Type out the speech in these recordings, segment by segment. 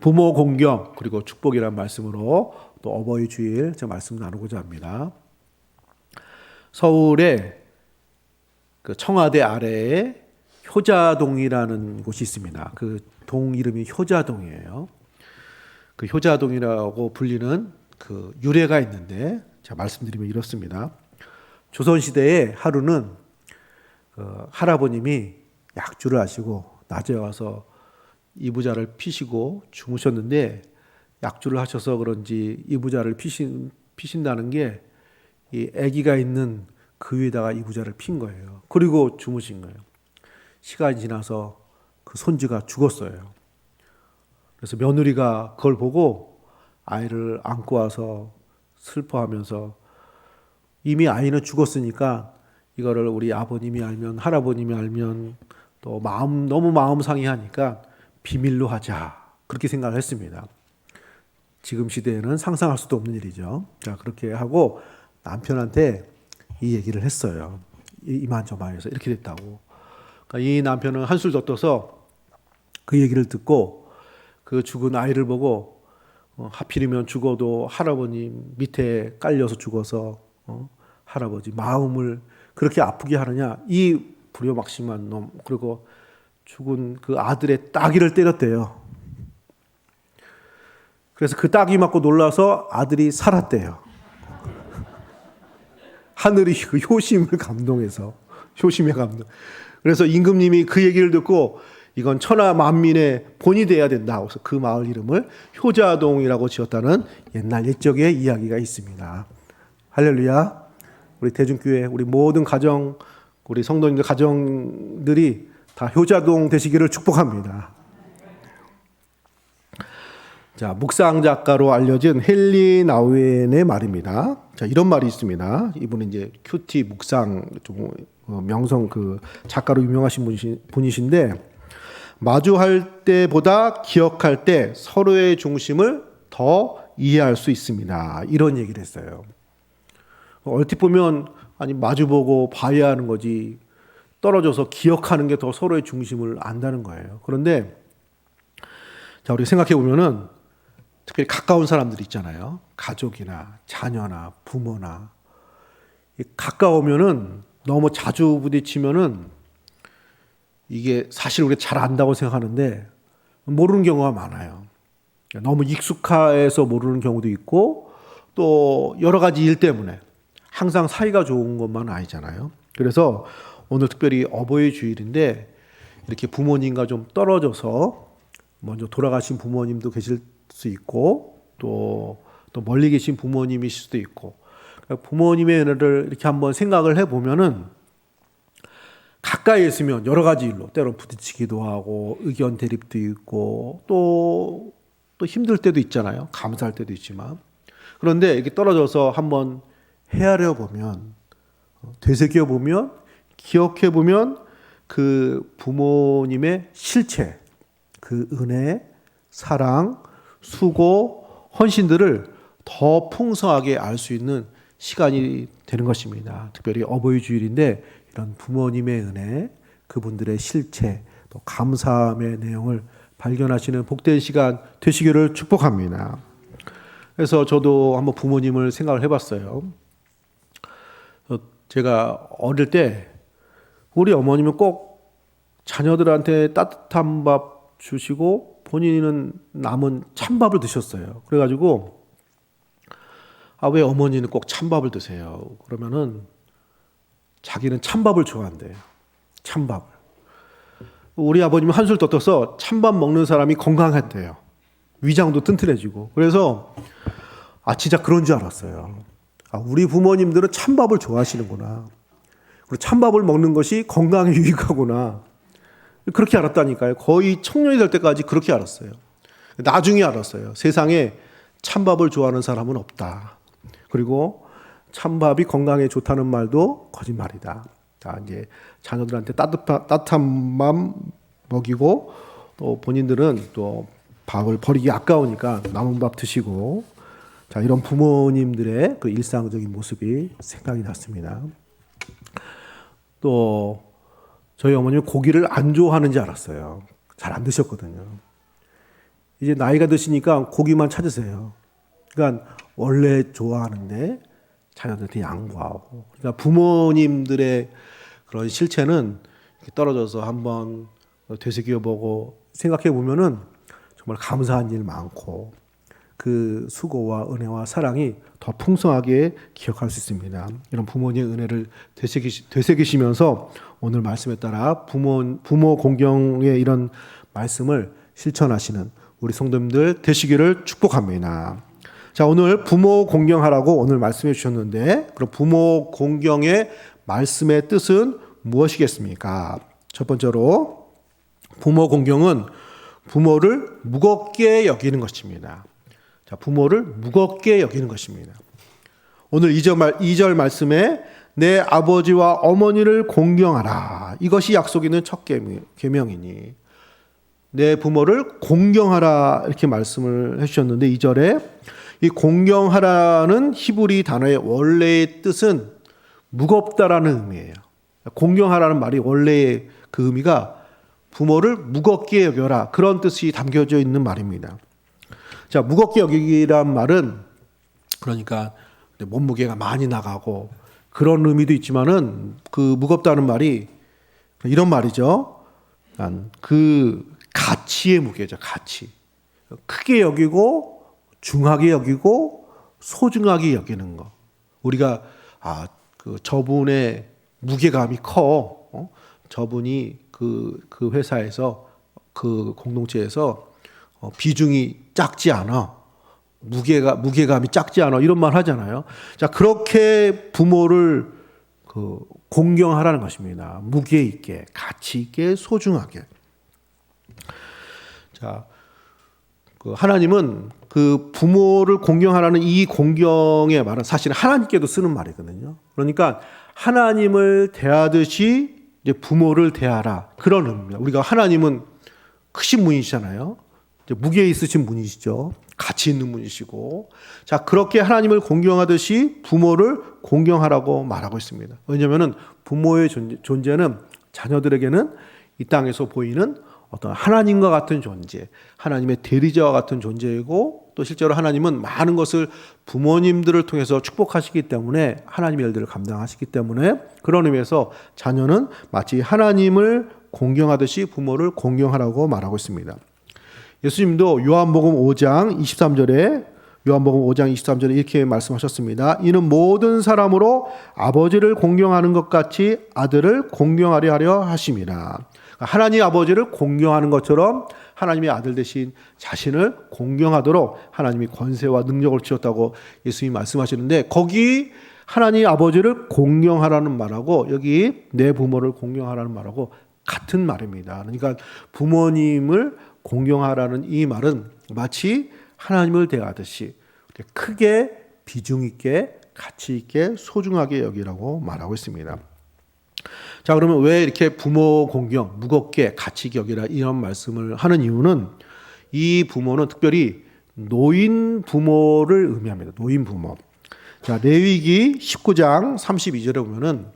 부모 공경 그리고 축복이란 말씀으로 또 어버이 주일 제가 말씀 나누고자 합니다. 서울에 그 청와대 아래에 효자동이라는 곳이 있습니다. 그 동 이름이 효자동이에요. 그 효자동이라고 불리는 그 유래가 있는데 제가 말씀드리면 이렇습니다. 조선 시대에 하루는 그 할아버님이 약주를 하시고 낮에 와서 이부자를 피시고 주무셨는데 약주를 하셔서 그런지 이부자를 피신 피신다는 게 이 아기가 있는 그 위에다가 이부자를 핀 거예요. 그리고 주무신 거예요. 시간이 지나서 그 손주가 죽었어요. 그래서 며느리가 그걸 보고 아이를 안고 와서 슬퍼하면서 이미 아이는 죽었으니까 이거를 우리 아버님이 알면 할아버님이 알면 또 마음 너무 마음 상해하니까 비밀로 하자 그렇게 생각을 했습니다. 지금 시대에는 상상할 수도 없는 일이죠. 자 그렇게 하고 남편한테 이 얘기를 했어요. 이만저만해서 이렇게 됐다고. 그러니까 이 남편은 한술 더 떠서 그 얘기를 듣고 그 죽은 아이를 보고 어, 하필이면 죽어도 할아버님 밑에 깔려서 죽어서 어, 할아버지 마음을 그렇게 아프게 하느냐 이 불효막심한 놈 그리고 죽은 그 아들의 따귀를 때렸대요. 그래서 그 따귀 맞고 놀라서 아들이 살았대요. 하늘이 그 효심을 감동해서 효심에 감동. 그래서 임금님이 그 얘기를 듣고 이건 천하 만민의 본이 돼야 된다. 그래서 그 마을 이름을 효자동이라고 지었다는 옛날 옛적의 이야기가 있습니다. 할렐루야. 우리 대중교회 우리 모든 가정 우리 성도님들 가정들이 다 효자동 되시기를 축복합니다. 자, 묵상 작가로 알려진 헨리 나우엔의 말입니다. 자, 이런 말이 있습니다. 이분은 이제 큐티 묵상 좀 어, 명성 그 작가로 유명하신 분이신데 마주할 때보다 기억할 때 서로의 중심을 더 이해할 수 있습니다. 이런 얘기를 했어요. 얼핏 보면 아니 마주보고 봐야 하는 거지 떨어져서 기억하는 게 더 서로의 중심을 안다는 거예요. 그런데 자 우리 생각해 보면은 특별히 가까운 사람들 있잖아요. 가족이나 자녀나 부모나 가까우면은 너무 자주 부딪히면은 이게 사실 우리가 잘 안다고 생각하는데 모르는 경우가 많아요. 너무 익숙해서 모르는 경우도 있고 또 여러 가지 일 때문에 항상 사이가 좋은 것만 아니잖아요. 그래서 오늘 특별히 어버이 주일인데 이렇게 부모님과 좀 떨어져서 먼저 돌아가신 부모님도 계실 수 있고 또, 또 멀리 계신 부모님이실 수도 있고 그러니까 부모님의 은혜를 이렇게 한번 생각을 해보면은 가까이 있으면 여러 가지 일로 때로 부딪히기도 하고 의견 대립도 있고 또, 또 힘들 때도 있잖아요. 감사할 때도 있지만. 그런데 이렇게 떨어져서 한번 헤아려 보면, 되새겨 보면, 기억해 보면 그 부모님의 실체, 그 은혜, 사랑, 수고, 헌신들을 더 풍성하게 알 수 있는 시간이 되는 것입니다. 특별히 어버이 주일인데 이런 부모님의 은혜, 그분들의 실체, 또 감사함의 내용을 발견하시는 복된 시간 되시기를 축복합니다. 그래서 저도 한번 부모님을 생각을 해봤어요. 어, 제가 어릴 때 우리 어머님은 꼭 자녀들한테 따뜻한 밥 주시고 본인은 남은 찬밥을 드셨어요. 그래가지고 아 왜 어머니는 꼭 찬밥을 드세요? 그러면은 자기는 찬밥을 좋아한대요. 찬밥. 우리 아버님은 한술 떠떠서 찬밥 먹는 사람이 건강한대요. 위장도 튼튼해지고. 그래서 아 진짜 그런 줄 알았어요. 아, 우리 부모님들은 찬밥을 좋아하시는구나. 그리고 찬밥을 먹는 것이 건강에 유익하구나. 그렇게 알았다니까요. 거의 청년이 될 때까지 그렇게 알았어요. 나중에 알았어요. 세상에 찬밥을 좋아하는 사람은 없다. 그리고 찬밥이 건강에 좋다는 말도 거짓말이다. 자, 이제 자녀들한테 따뜻한, 따뜻한 맘 먹이고 또 본인들은 또 밥을 버리기 아까우니까 남은 밥 드시고 자, 이런 부모님들의 그 일상적인 모습이 생각이 났습니다. 또 저희 어머니는 고기를 안 좋아하는지 알았어요. 잘 안 드셨거든요. 이제 나이가 드시니까 고기만 찾으세요. 그러니까 원래 좋아하는데 자녀들한테 양보하고. 그러니까 부모님들의 그런 실체는 떨어져서 한번 되새겨 보고 생각해 보면은 정말 감사한 일 많고 그 수고와 은혜와 사랑이 더 풍성하게 기억할 수 있습니다. 이런 부모님의 은혜를 되새기시, 되새기시 면서 오늘 말씀에 따라 부모 부모 공경의 이런 말씀을 실천하시는 우리 성도님들 되시기를 축복합니다. 자, 오늘 부모 공경하라고 오늘 말씀해 주셨는데, 그럼 부모 공경의 말씀의 뜻은 무엇이겠습니까? 첫 번째로, 부모 공경은 부모를 무겁게 여기는 것입니다. 자, 부모를 무겁게 여기는 것입니다. 오늘 2절, 말, 2절 말씀에 내 아버지와 어머니를 공경하라. 이것이 약속 있는 첫 계명이니. 내 부모를 공경하라. 이렇게 말씀을 해주셨는데, 2절에 이 공경하라는 히브리 단어의 원래의 뜻은 무겁다라는 의미예요. 공경하라는 말이 원래의 그 의미가 부모를 무겁게 여겨라. 그런 뜻이 담겨져 있는 말입니다. 자, 무겁게 여기란 말은 그러니까 몸무게가 많이 나가고 그런 의미도 있지만은 그 무겁다는 말이 이런 말이죠. 그 가치의 무게죠. 가치. 크게 여기고 중하게 여기고 소중하게 여기는 거. 우리가 아, 그 저분의 무게감이 커. 어? 저분이 그, 그 회사에서 그 공동체에서 어, 비중이 작지 않아. 무게가 무게감이 작지 않아. 이런 말 하잖아요. 자, 그렇게 부모를 그 공경하라는 것입니다. 무게 있게, 가치 있게, 소중하게. 자, 그 하나님은 그 부모를 공경하라는 이 공경의 말은 사실 하나님께도 쓰는 말이거든요. 그러니까 하나님을 대하듯이 이제 부모를 대하라 그런 의미입니다. 우리가 하나님은 크신 분이시잖아요. 무게 있으신 분이시죠. 가치 있는 분이시고. 자, 그렇게 하나님을 공경하듯이 부모를 공경하라고 말하고 있습니다. 왜냐하면 부모의 존재, 는 자녀들에게는 이 땅에서 보이는 어떤 하나님과 같은 존재, 하나님의 대리자와 같은 존재이고 또 실제로 하나님은 많은 것을 부모님들을 통해서 축복하시기 때문에 하나님의 일들을 감당하시기 때문에 그런 의미에서 자녀는 마치 하나님을 공경하듯이 부모를 공경하라고 말하고 있습니다. 예수님도 요한복음 5장 23절에 요한복음 5장 23절에 이렇게 말씀하셨습니다. 이는 모든 사람으로 아버지를 공경하는 것 같이 아들을 공경하려 하려 하심이라. 하나님 아버지를 공경하는 것처럼 하나님의 아들 대신 자신을 공경하도록 하나님이 권세와 능력을 주셨다고 예수님이 말씀하시는데 거기 하나님 아버지를 공경하라는 말하고 여기 내 부모를 공경하라는 말하고 같은 말입니다. 그러니까 부모님을 공경하라는 이 말은 마치 하나님을 대하듯이 크게 비중 있게 가치 있게 소중하게 여기라고 말하고 있습니다. 자, 그러면 왜 이렇게 부모 공경, 무겁게 가치 격이라 이런 말씀을 하는 이유는 이 부모는 특별히 노인 부모를 의미합니다. 노인 부모. 자, 레위기 19장 32절에 보면은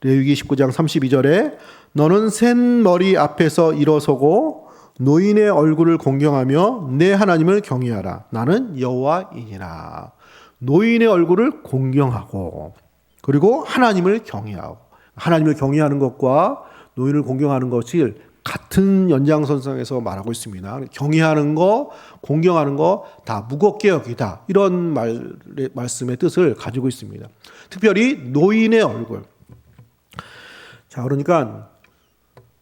레위기 19장 32절에 너는 센 머리 앞에서 일어서고 노인의 얼굴을 공경하며 내 하나님을 경외하라. 나는 여호와이니라. 노인의 얼굴을 공경하고 그리고 하나님을 경외하고 하나님을 경외하는 것과 노인을 공경하는 것이 같은 연장선상에서 말하고 있습니다. 경외하는 거, 공경하는 거 다 무겁게 여기다. 이런 말, 말씀의 뜻을 가지고 있습니다. 특별히 노인의 얼굴. 자, 그러니까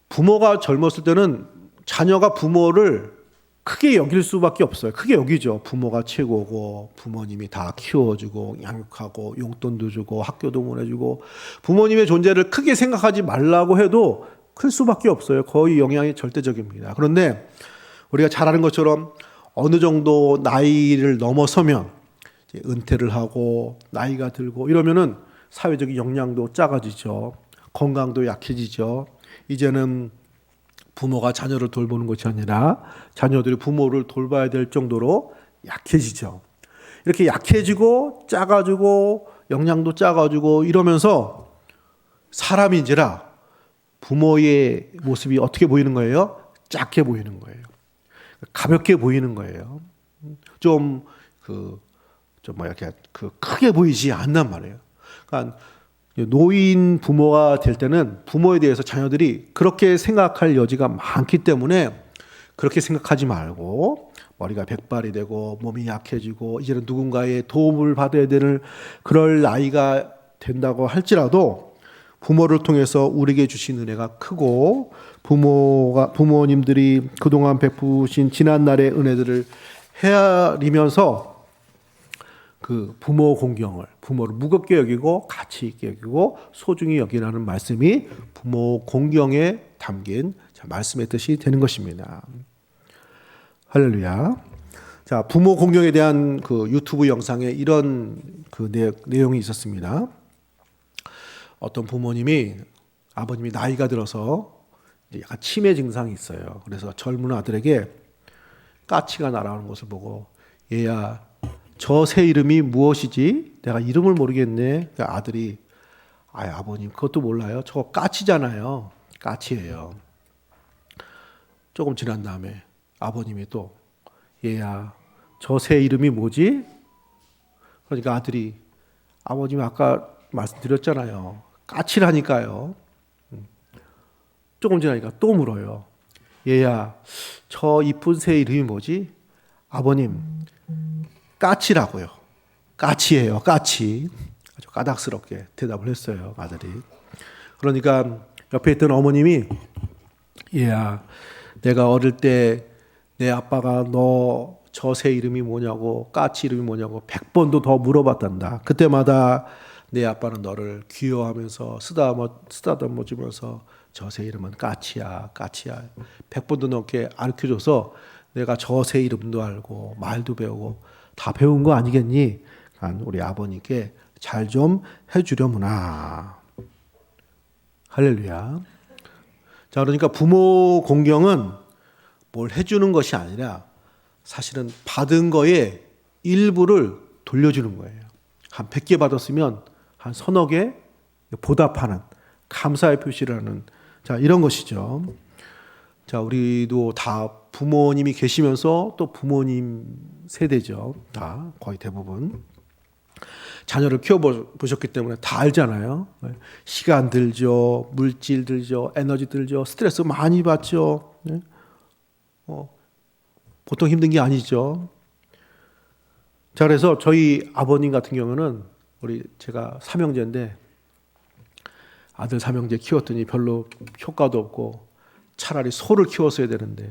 부모가 젊었을 때는 자녀가 부모를 크게 여길 수밖에 없어요. 크게 여기죠. 부모가 최고고 부모님이 다 키워주고 양육하고 용돈도 주고 학교도 보내주고 부모님의 존재를 크게 생각하지 말라고 해도 클 수밖에 없어요. 거의 영향이 절대적입니다. 그런데 우리가 잘 아는 것처럼 어느 정도 나이를 넘어서면 은퇴를 하고 나이가 들고 이러면은 사회적인 역량도 작아지죠. 건강도 약해지죠. 이제는 부모가 자녀를 돌보는 것이 아니라 자녀들이 부모를 돌봐야 될 정도로 약해지죠. 이렇게 약해지고 작아지고 영양도 작아지고 이러면서 사람인지라 부모의 모습이 어떻게 보이는 거예요? 작게 보이는 거예요. 가볍게 보이는 거예요. 좀 그 좀 뭐야 그 크게 보이지 않단 말이에요. 그러니까 노인 부모가 될 때는 부모에 대해서 자녀들이 그렇게 생각할 여지가 많기 때문에 그렇게 생각하지 말고 머리가 백발이 되고 몸이 약해지고 이제는 누군가의 도움을 받아야 되는 그럴 나이가 된다고 할지라도 부모를 통해서 우리에게 주신 은혜가 크고 부모가 부모님들이 그동안 베푸신 지난 날의 은혜들을 헤아리면서 그 부모 공경을 부모를 무겁게 여기고 가치 있게 여기고 소중히 여기라는 말씀이 부모 공경에 담긴 자, 말씀의 뜻이 되는 것입니다. 할렐루야. 자, 부모 공경에 대한 그 유튜브 영상에 이런 그 내, 내용이 있었습니다. 어떤 부모님이 아버님이 나이가 들어서 약간 치매 증상이 있어요. 그래서 젊은 아들에게 까치가 날아오는 것을 보고 얘야 저 새 이름이 무엇이지? 내가 이름을 모르겠네. 그 아들이 아 아버님 그것도 몰라요. 저거 까치잖아요. 까치예요. 조금 지난 다음에 아버님이 또 얘야 저 새 이름이 뭐지? 그러니까 아들이 아버님이 아까 말씀드렸잖아요. 까칠하니까요. 음. 조금 지나니까 또 물어요. 얘야, 저 이쁜 새 이름이 뭐지? 아버님, 까치라고요. 까치예요, 까치. 아주 까닥스럽게 대답을 했어요, 아들이. 그러니까 옆에 있던 어머님이 얘야, 내가 어릴 때 내 아빠가 너 저새 이름이 뭐냐고 까치 이름이 뭐냐고 백 번도 더 물어봤단다. 그때마다 내 아빠는 너를 귀여워하면서 쓰다듬어 쓰다듬어주면서 저새 이름은 까치야 까치야 백 번도 넘게 가르쳐줘서 내가 저새 이름도 알고 말도 배우고 다 배운 거 아니겠니? 우리 아버님께 잘 좀 해주려무나 할렐루야. 자 그러니까 부모 공경은 뭘 해주는 것이 아니라 사실은 받은 거에 일부를 돌려주는 거예요. 한 100개 받았으면 한 서너 개 보답하는 감사의 표시를 하는 자, 이런 것이죠. 자, 우리도 다 부모님이 계시면서 또 부모님 세대죠. 다 거의 대부분. 자녀를 키워보셨기 때문에 다 알잖아요. 시간 들죠, 물질 들죠, 에너지 들죠, 스트레스 많이 받죠. 네? 어, 보통 힘든 게 아니죠. 자, 그래서 저희 아버님 같은 경우는 우리 제가 삼형제인데 아들 삼형제 키웠더니 별로 효과도 없고 차라리 소를 키웠어야 되는데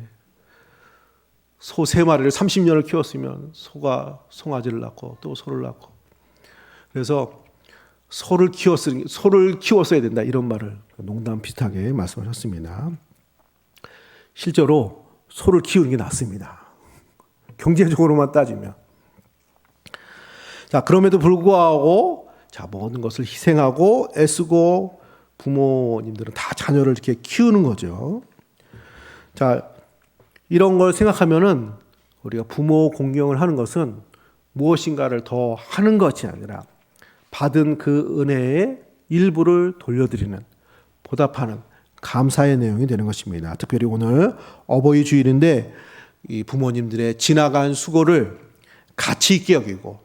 소 세 마리를 30년을 키웠으면 소가 송아지를 낳고 또 소를 낳고 그래서 소를 키웠으니 소를 키웠어야 된다 이런 말을 농담 비슷하게 말씀하셨습니다. 실제로 소를 키우는 게 낫습니다. 경제적으로만 따지면 자 그럼에도 불구하고 자 모든 것을 희생하고 애쓰고 부모님들은 다 자녀를 이렇게 키우는 거죠. 자, 이런 걸 생각하면은 우리가 부모 공경을 하는 것은 무엇인가를 더 하는 것이 아니라 받은 그 은혜의 일부를 돌려드리는 보답하는 감사의 내용이 되는 것입니다. 특별히 오늘 어버이 주일인데 이 부모님들의 지나간 수고를 가치 있게 여기고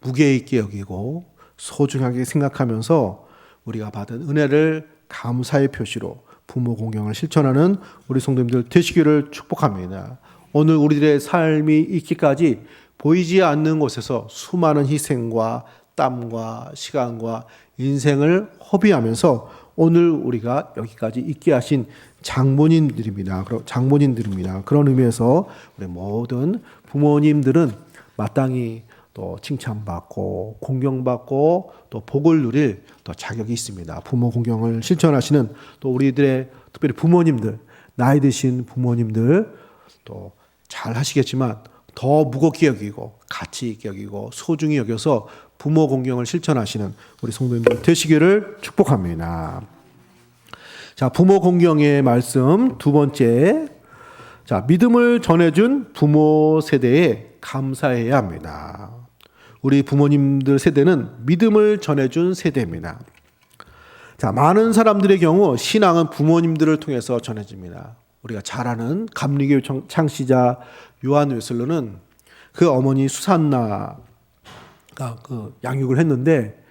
무게 있게 여기고 소중하게 생각하면서 우리가 받은 은혜를 감사의 표시로 부모 공경을 실천하는 우리 성도님들 되시기를 축복합니다. 오늘 우리들의 삶이 있기까지 보이지 않는 곳에서 수많은 희생과 땀과 시간과 인생을 허비하면서 오늘 우리가 여기까지 있게 하신 장모님들입니다. 장모님들입니다. 그런 의미에서 우리 모든 부모님들은 마땅히 또 칭찬받고 공경받고 또 복을 누릴 또 자격이 있습니다. 부모 공경을 실천하시는 또 우리들의 특별히 부모님들 나이 드신 부모님들 또 잘 하시겠지만 더 무겁게 여기고 가치 있게 여기고 소중히 여겨서 부모 공경을 실천하시는 우리 성도님들 되시기를 축복합니다. 자, 부모 공경의 말씀 두 번째. 자, 믿음을 전해준 부모 세대에 감사해야 합니다. 우리 부모님들 세대는 믿음을 전해준 세대입니다. 자, 많은 사람들의 경우 신앙은 부모님들을 통해서 전해집니다. 우리가 잘 아는 감리교 청- 창시자 요한 웨슬러는 그 어머니 수산나가 그 양육을 했는데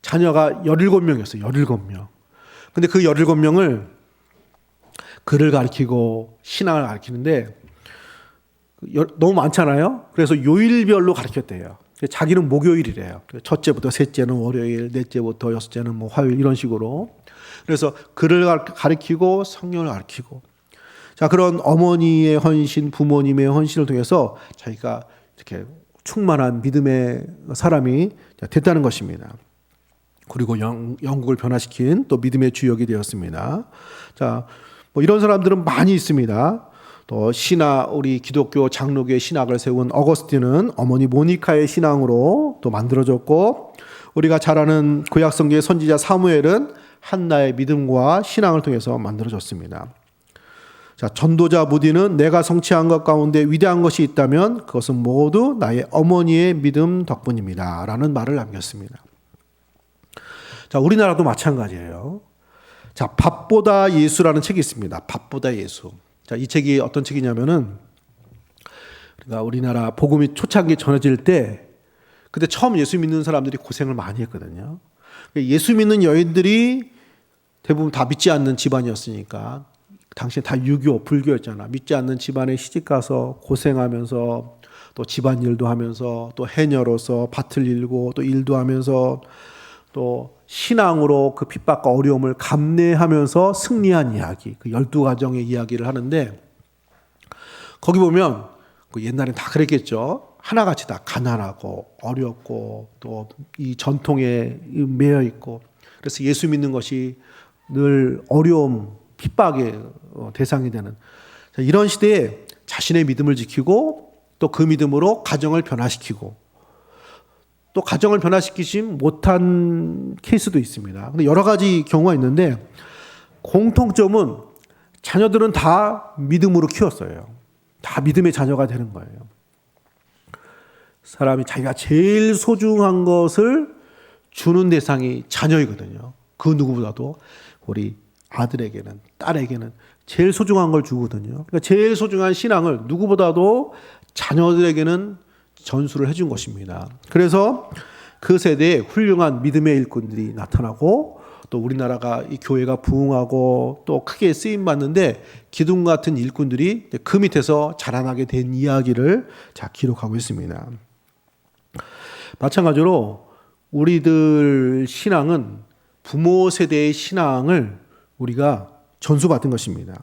자녀가 17명이었어요. 17명. 근데 그 17명을 글을 가르치고 신앙을 가르치는데 그 여- 너무 많잖아요. 그래서 요일별로 가르쳤대요. 자기는 목요일이래요. 첫째부터 셋째는 월요일, 넷째부터 여섯째는 뭐 화요일 이런 식으로. 그래서 글을 가- 가르치고 성령을 가르치고. 자, 그런 어머니의 헌신, 부모님의 헌신을 통해서 자기가 이렇게 충만한 믿음의 사람이 됐다는 것입니다. 그리고 영, 영국을 변화시킨 또 믿음의 주역이 되었습니다. 자, 뭐 이런 사람들은 많이 있습니다. 또 신화 우리 기독교 장로교의 신학을 세운 어거스틴은 어머니 모니카의 신앙으로 또 만들어졌고 우리가 잘 아는 구약 성경의 선지자 사무엘은 한나의 믿음과 신앙을 통해서 만들어졌습니다. 자, 전도자 무디는 내가 성취한 것 가운데 위대한 것이 있다면 그것은 모두 나의 어머니의 믿음 덕분입니다. 라는 말을 남겼습니다. 자, 우리나라도 마찬가지예요. 자, 밥보다 예수라는 책이 있습니다. 밥보다 예수. 자, 이 책이 어떤 책이냐면은 우리가 우리나라 복음이 초창기 전해질 때 그때 처음 예수 믿는 사람들이 고생을 많이 했거든요. 예수 믿는 여인들이 대부분 다 믿지 않는 집안이었으니까 당시 다 유교 불교였잖아. 믿지 않는 집안에 시집 가서 고생하면서 또 집안 일도 하면서 또 해녀로서 밭을 일고 또 일도 하면서 또 신앙으로 그 핍박과 어려움을 감내하면서 승리한 이야기, 그 열두 가정의 이야기를 하는데 거기 보면 그 옛날엔 다 그랬겠죠. 하나같이 다 가난하고 어렵고 또 이 전통에 매여 있고 그래서 예수 믿는 것이 늘 어려움, 핍박의 어, 대상이 되는 자, 이런 시대에 자신의 믿음을 지키고 또 그 믿음으로 가정을 변화시키고 또 가정을 변화시키지 못한 케이스도 있습니다. 근데 여러 가지 경우가 있는데 공통점은 자녀들은 다 믿음으로 키웠어요. 다 믿음의 자녀가 되는 거예요. 사람이 자기가 제일 소중한 것을 주는 대상이 자녀이거든요. 그 누구보다도 우리 아들에게는 딸에게는 제일 소중한 걸 주거든요. 그러니까 제일 소중한 신앙을 누구보다도 자녀들에게는 전수를 해준 것입니다. 그래서 그 세대에 훌륭한 믿음의 일꾼들이 나타나고 또 우리나라가 이 교회가 부흥하고 또 크게 쓰임 받는데 기둥 같은 일꾼들이 그 밑에서 자라나게 된 이야기를 자 기록하고 있습니다. 마찬가지로 우리들 신앙은 부모 세대의 신앙을 우리가 전수받은 것입니다.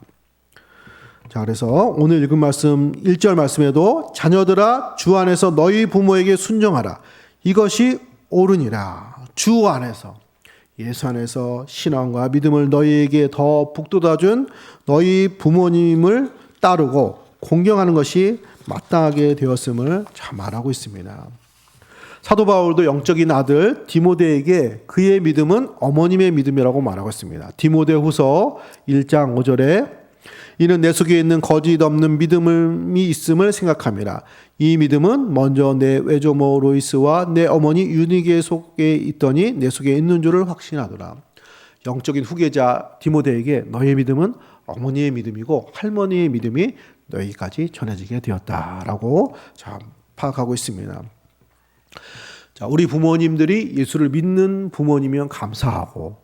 자, 그래서 오늘 읽은 말씀 1절 말씀에도 자녀들아 주 안에서 너희 부모에게 순종하라. 이것이 옳으니라. 주 안에서 예수 안에서 신앙과 믿음을 너희에게 더 북돋아 준 너희 부모님을 따르고 공경하는 것이 마땅하게 되었음을 잘 말하고 있습니다. 사도 바울도 영적인 아들 디모데에게 그의 믿음은 어머님의 믿음이라고 말하고 있습니다. 디모데후서 1장 5절에 이는 내 속에 있는 거짓 없는 믿음이 있음을 생각함이라. 이 믿음은 먼저 내 외조모 로이스와 내 어머니 유니게 속에 있더니 내 속에 있는 줄을 확신하더라. 영적인 후계자 디모데에게 너의 믿음은 어머니의 믿음이고 할머니의 믿음이 너희까지 전해지게 되었다라고 참 파악하고 있습니다. 자, 우리 부모님들이 예수를 믿는 부모님이면 감사하고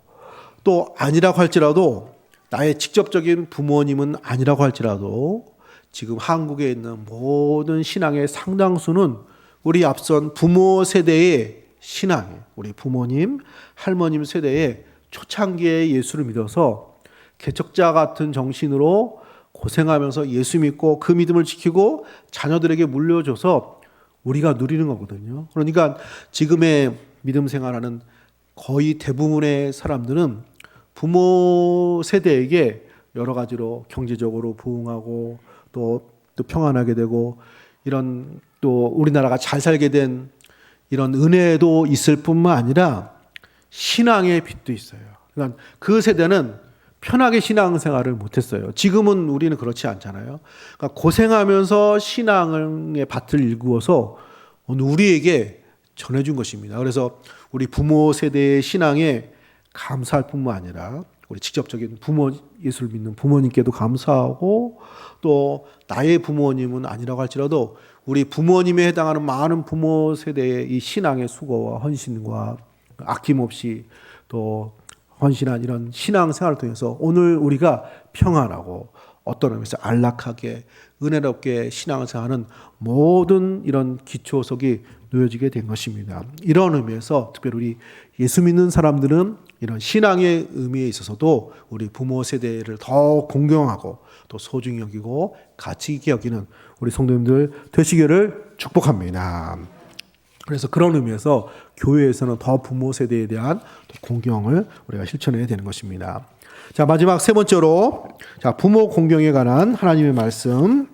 또 아니라고 할지라도 나의 직접적인 부모님은 아니라고 할지라도 지금 한국에 있는 모든 신앙의 상당수는 우리 앞선 부모 세대의 신앙, 우리 부모님, 할머님 세대의 초창기에 예수를 믿어서 개척자 같은 정신으로 고생하면서 예수 믿고 그 믿음을 지키고 자녀들에게 물려줘서 우리가 누리는 거거든요. 그러니까 지금의 믿음 생활하는 거의 대부분의 사람들은 부모 세대에게 여러 가지로 경제적으로 부흥하고 또, 또 평안하게 되고 이런 또 우리나라가 잘 살게 된 이런 은혜도 있을 뿐만 아니라 신앙의 빛도 있어요. 그러니까 그 세대는 편하게 신앙생활을 못했어요. 지금은 우리는 그렇지 않잖아요. 그러니까 고생하면서 신앙의 밭을 일구어서 우리에게 전해준 것입니다. 그래서 우리 부모 세대의 신앙에 감사할 뿐만 아니라 우리 직접적인 부모 예수를 믿는 부모님께도 감사하고 또 나의 부모님은 아니라고 할지라도 우리 부모님에 해당하는 많은 부모 세대의 이 신앙의 수고와 헌신과 아낌없이 또 헌신한 이런 신앙 생활을 통해서 오늘 우리가 평안하고 어떤 의미에서 안락하게 은혜롭게 신앙생활하는 모든 이런 기초석이 놓여지게 된 것입니다. 이런 의미에서 특별히 우리 예수 믿는 사람들은 이런 신앙의 의미에 있어서도 우리 부모 세대를 더 공경하고 또 소중히 여기고 가치 있게 여기는 우리 성도님들 되시기를 축복합니다. 그래서 그런 의미에서 교회에서는 더 부모 세대에 대한 공경을 우리가 실천해야 되는 것입니다. 자, 마지막 세 번째로 자, 부모 공경에 관한 하나님의 말씀.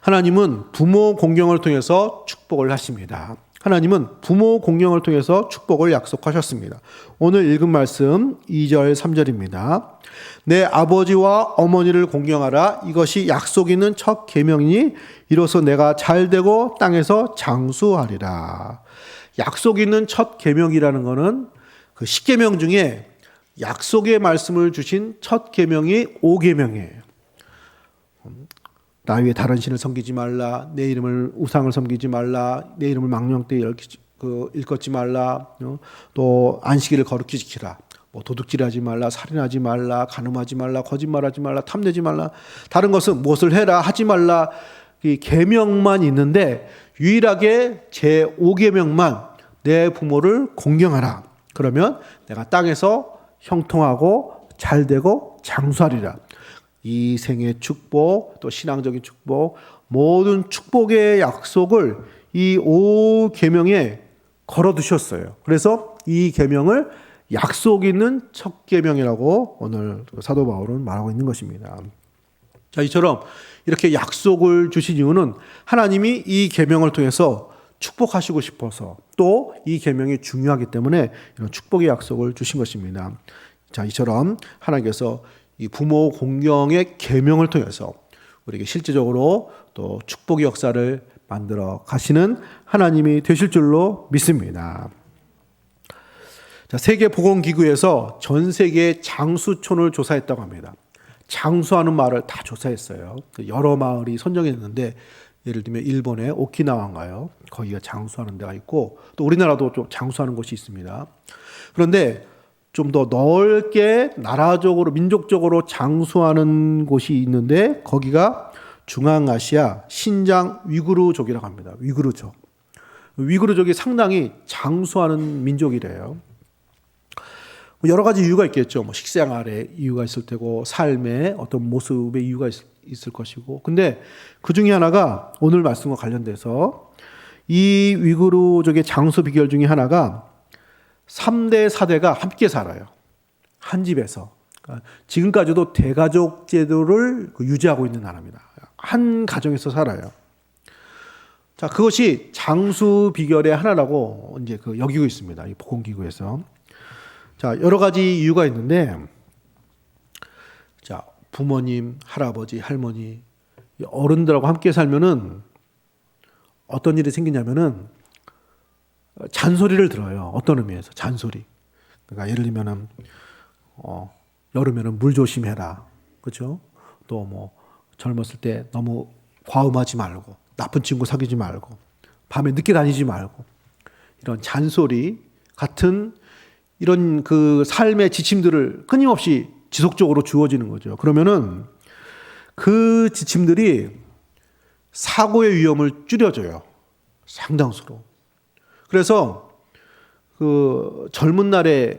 하나님은 부모 공경을 통해서 축복을 하십니다. 하나님은 부모 공경을 통해서 축복을 약속하셨습니다. 오늘 읽은 말씀 2절 3절입니다. 내 아버지와 어머니를 공경하라 이것이 약속 있는 첫 계명이니 이로써 내가 잘 되고 땅에서 장수하리라. 약속 있는 첫 계명이라는 것은 그 10계명 중에 약속의 말씀을 주신 첫 계명이 5계명이에요. 나 위에 다른 신을 섬기지 말라. 내 이름을 우상을 섬기지 말라. 내 이름을 망령되이 그 일컫지 말라. 어? 또 안식일을 거룩히 지키라. 뭐 도둑질하지 말라, 살인하지 말라, 간음하지 말라, 거짓말하지 말라, 탐내지 말라. 다른 것은 무엇을 해라, 하지 말라. 이 계명만 있는데 유일하게 제 5계명만 내 부모를 공경하라. 그러면 내가 땅에서 형통하고 잘 되고 장수하리라. 이 생의 축복, 또 신앙적인 축복, 모든 축복의 약속을 이 오 계명에 걸어 두셨어요. 그래서 이 계명을 약속 있는 첫 계명이라고 오늘 사도 바울은 말하고 있는 것입니다. 자, 이처럼 이렇게 약속을 주신 이유는 하나님이 이 계명을 통해서 축복하시고 싶어서 또 이 계명이 중요하기 때문에 이런 축복의 약속을 주신 것입니다. 자, 이처럼 하나님께서 이 부모 공경의 계명을 통해서 우리에게 실제적으로 또 축복의 역사를 만들어 가시는 하나님이 되실 줄로 믿습니다. 자, 세계 보건 기구에서 전 세계 장수촌을 조사했다고 합니다. 장수하는 마을을 다 조사했어요. 그 여러 마을이 선정했는데 예를 들면 일본의 오키나와인가요? 거기가 장수하는 데가 있고 또 우리나라도 좀 장수하는 곳이 있습니다. 그런데 좀 더 넓게 나라적으로 민족적으로 장수하는 곳이 있는데 거기가 중앙아시아 신장 위구르족이라고 합니다. 위구르족. 위구르족이 상당히 장수하는 민족이래요. 뭐 여러 가지 이유가 있겠죠. 뭐 식생활에 이유가 있을 테고 삶의 어떤 모습의 이유가 있, 있을 것이고. 근데 그 중에 하나가 오늘 말씀과 관련돼서 이 위구르족의 장수 비결 중에 하나가 3대, 4대가 함께 살아요. 한 집에서. 그러니까 지금까지도 대가족 제도를 그 유지하고 있는 나라입니다. 한 가정에서 살아요. 자, 그것이 장수 비결의 하나라고 이제 그 여기고 있습니다. 이 보건기구에서. 자, 여러 가지 이유가 있는데, 자, 부모님, 할아버지, 할머니, 어른들하고 함께 살면은 어떤 일이 생기냐면은 잔소리를 들어요. 어떤 의미에서 잔소리. 그러니까 예를 들면은 어, 여름에는 물 조심해라. 그렇죠? 또 뭐 젊었을 때 너무 과음하지 말고 나쁜 친구 사귀지 말고 밤에 늦게 다니지 말고 이런 잔소리 같은 이런 그 삶의 지침들을 끊임없이 지속적으로 주어지는 거죠. 그러면은 그 지침들이 사고의 위험을 줄여줘요. 상당수로. 그래서 그 젊은 날에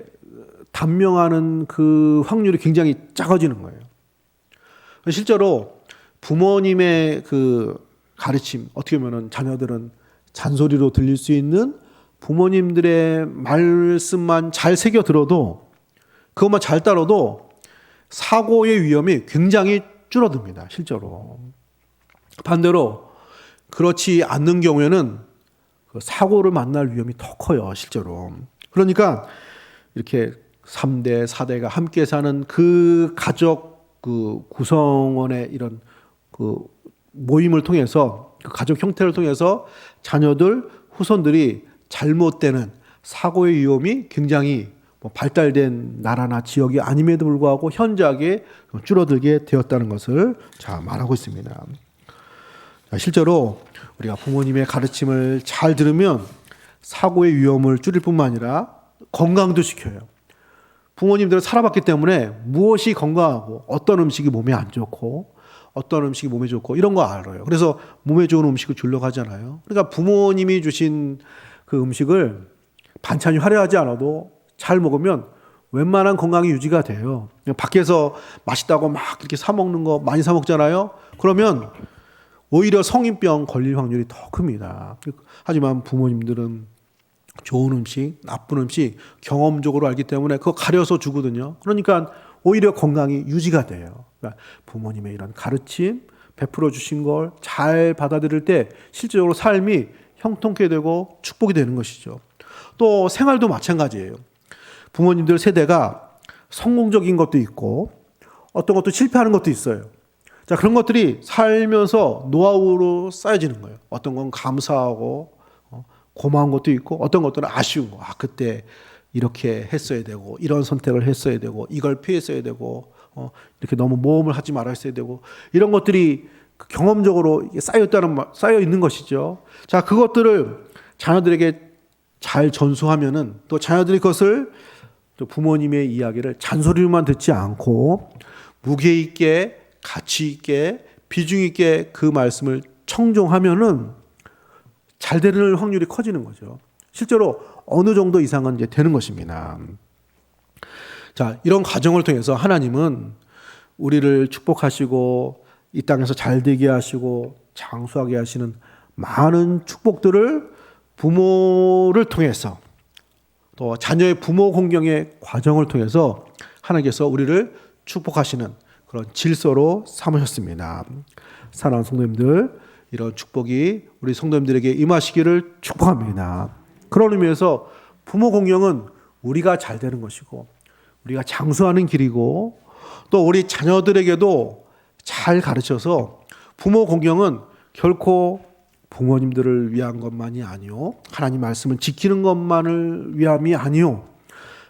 단명하는 그 확률이 굉장히 작아지는 거예요. 실제로 부모님의 그 가르침, 어떻게 보면 자녀들은 잔소리로 들릴 수 있는 부모님들의 말씀만 잘 새겨 들어도 그것만 잘 따라도 사고의 위험이 굉장히 줄어듭니다. 실제로. 반대로 그렇지 않는 경우에는 그 사고를 만날 위험이 더 커요, 실제로. 그러니까 이렇게 3대, 4대가 함께 사는 그 가족 그 구성원의 이런 그 모임을 통해서 그 가족 형태를 통해서 자녀들, 후손들이 잘못되는 사고의 위험이 굉장히 뭐 발달된 나라나 지역이 아님에도 불구하고 현저하게 줄어들게 되었다는 것을 자 말하고 있습니다. 자, 실제로 우리가 부모님의 가르침을 잘 들으면 사고의 위험을 줄일 뿐만 아니라 건강도 지켜요. 부모님들은 살아봤기 때문에 무엇이 건강하고 어떤 음식이 몸에 안 좋고 어떤 음식이 몸에 좋고 이런 거 알아요. 그래서 몸에 좋은 음식을 주려고 하잖아요. 그러니까 부모님이 주신 그 음식을 반찬이 화려하지 않아도 잘 먹으면 웬만한 건강이 유지가 돼요. 밖에서 맛있다고 막 이렇게 사 먹는 거 많이 사 먹잖아요. 그러면 오히려 성인병 걸릴 확률이 더 큽니다. 하지만 부모님들은 좋은 음식, 나쁜 음식 경험적으로 알기 때문에 그거 가려서 주거든요. 그러니까 오히려 건강이 유지가 돼요. 그러니까 부모님의 이런 가르침, 베풀어 주신 걸 잘 받아들일 때 실제적으로 삶이 형통케 되고 축복이 되는 것이죠. 또 생활도 마찬가지예요. 부모님들 세대가 성공적인 것도 있고 어떤 것도 실패하는 것도 있어요. 자, 그런 것들이 살면서 노하우로 쌓여지는 거예요. 어떤 건 감사하고 어, 고마운 것도 있고 어떤 것들은 아쉬운 거. 아, 그때 이렇게 했어야 되고 이런 선택을 했어야 되고 이걸 피했어야 되고 어, 이렇게 너무 모험을 하지 말았어야 되고 이런 것들이 그 경험적으로 쌓였다는 말- 쌓여 있는 것이죠. 자, 그것들을 자녀들에게 잘 전수하면은 또 자녀들이 그것을 또 부모님의 이야기를 잔소리로만 듣지 않고 무게 있게 가치 있게 비중 있게 그 말씀을 청종하면은 잘 되는 확률이 커지는 거죠. 실제로 어느 정도 이상은 이제 되는 것입니다. 자, 이런 과정을 통해서 하나님은 우리를 축복하시고 이 땅에서 잘 되게 하시고 장수하게 하시는 많은 축복들을 부모를 통해서 또 자녀의 부모 공경의 과정을 통해서 하나님께서 우리를 축복하시는 그런 질서로 삼으셨습니다. 사랑하는 성도님들, 이런 축복이 우리 성도님들에게 임하시기를 축복합니다. 그런 의미에서 부모 공경은 우리가 잘 되는 것이고 우리가 장수하는 길이고 또 우리 자녀들에게도 잘 가르쳐서 부모 공경은 결코 부모님들을 위한 것만이 아니요 하나님 말씀을 지키는 것만을 위함이 아니요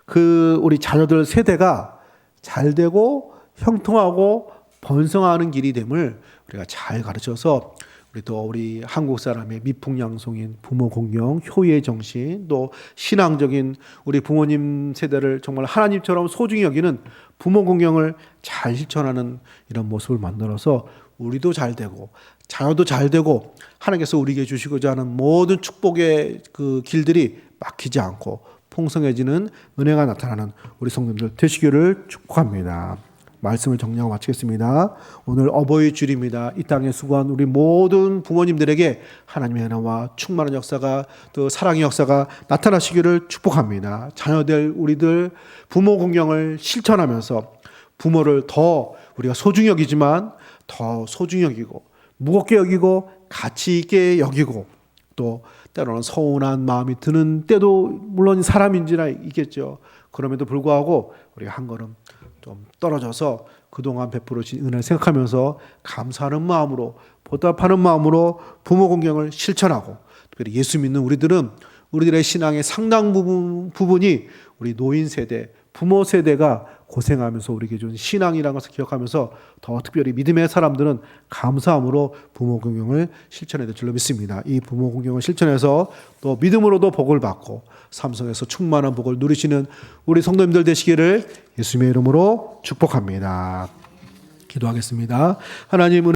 그 우리 자녀들 세대가 잘 되고 형통하고 번성하는 길이 됨을 우리가 잘 가르쳐서 우리 또 우리 한국 사람의 미풍양송인 부모 공경, 효의 정신, 또 신앙적인 우리 부모님 세대를 정말 하나님처럼 소중히 여기는 부모 공경을 잘 실천하는 이런 모습을 만들어서 우리도 잘 되고 자녀도 잘 되고 하나님께서 우리에게 주시고자 하는 모든 축복의 그 길들이 막히지 않고 풍성해지는 은혜가 나타나는 우리 성도님들 되시기를 축복합니다. 말씀을 정리하고 마치겠습니다. 오늘 어버이 주일입니다. 이 땅에 수고한 우리 모든 부모님들에게 하나님의 은혜와 충만한 역사가 또 사랑의 역사가 나타나시기를 축복합니다. 자녀들 우리들 부모 공경을 실천하면서 부모를 더 우리가 소중히 여기지만 더 소중히 여기고 무겁게 여기고 가치 있게 여기고 또 때로는 서운한 마음이 드는 때도 물론 사람인지나 있겠죠. 그럼에도 불구하고 우리가 한 걸음 좀 떨어져서 그동안 베풀어 주신 은혜를 생각하면서 감사하는 마음으로 보답하는 마음으로 부모 공경을 실천하고 특별히 예수 믿는 우리들은 우리들의 신앙의 상당 부분, 부분이 우리 노인 세대, 부모 세대가 고생하면서 우리에게 준 신앙이라는 것을 기억하면서 더 특별히 믿음의 사람들은 감사함으로 부모 공경을 실천해야 될 줄로 믿습니다. 이 부모 공경을 실천해서 또 믿음으로도 복을 받고 삼성에서 충만한 복을 누리시는 우리 성도님들 되시기를 예수님의 이름으로 축복합니다. 기도하겠습니다. 하나님은